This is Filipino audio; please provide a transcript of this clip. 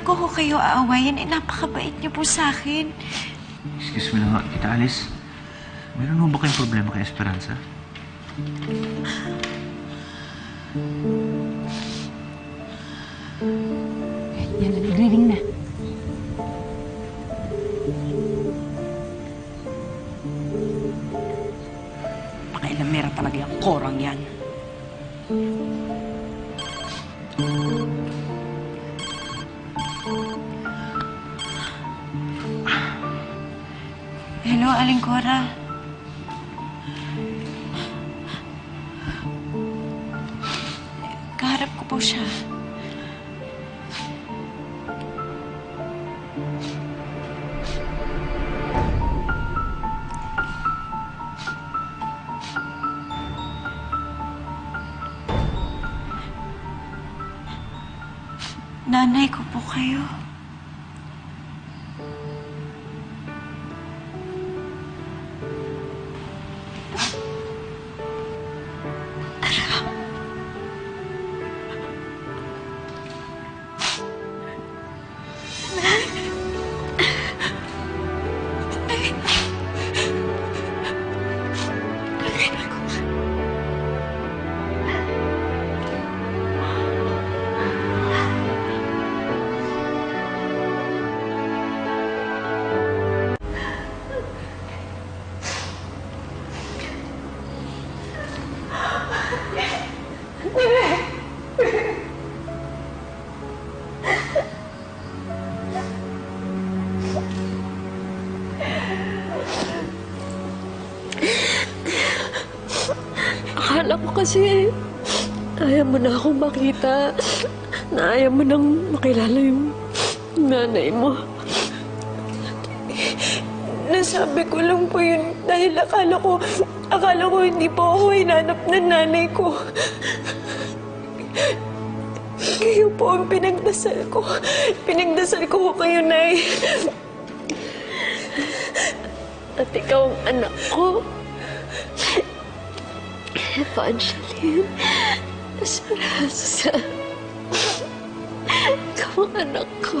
ko ho kayo aawayin? Eh, napakabait niyo po sa akin. Excuse me lang, Tita Alice. Meron mo ba kayong problema kay Esperanza? Yan, nagre-ring na. Pakailamera talaga yung korang yan. Hello, Aling Cora. Kaharap ko po siya. Nanay ko po kayo. 干什 Akala ko kasi ayaw mo na akong makita. Na ayaw mo nang makilala yung nanay mo. Nasabi ko lang po yun dahil akala ko, akala ko hindi po ako hinanap ng nanay ko. Kayo po ang pinagdasal ko. Pinagdasal ko kayo, Nay. At ikaw ang anak ko. Evangeline Esperanza. Ikaw ang anak ko.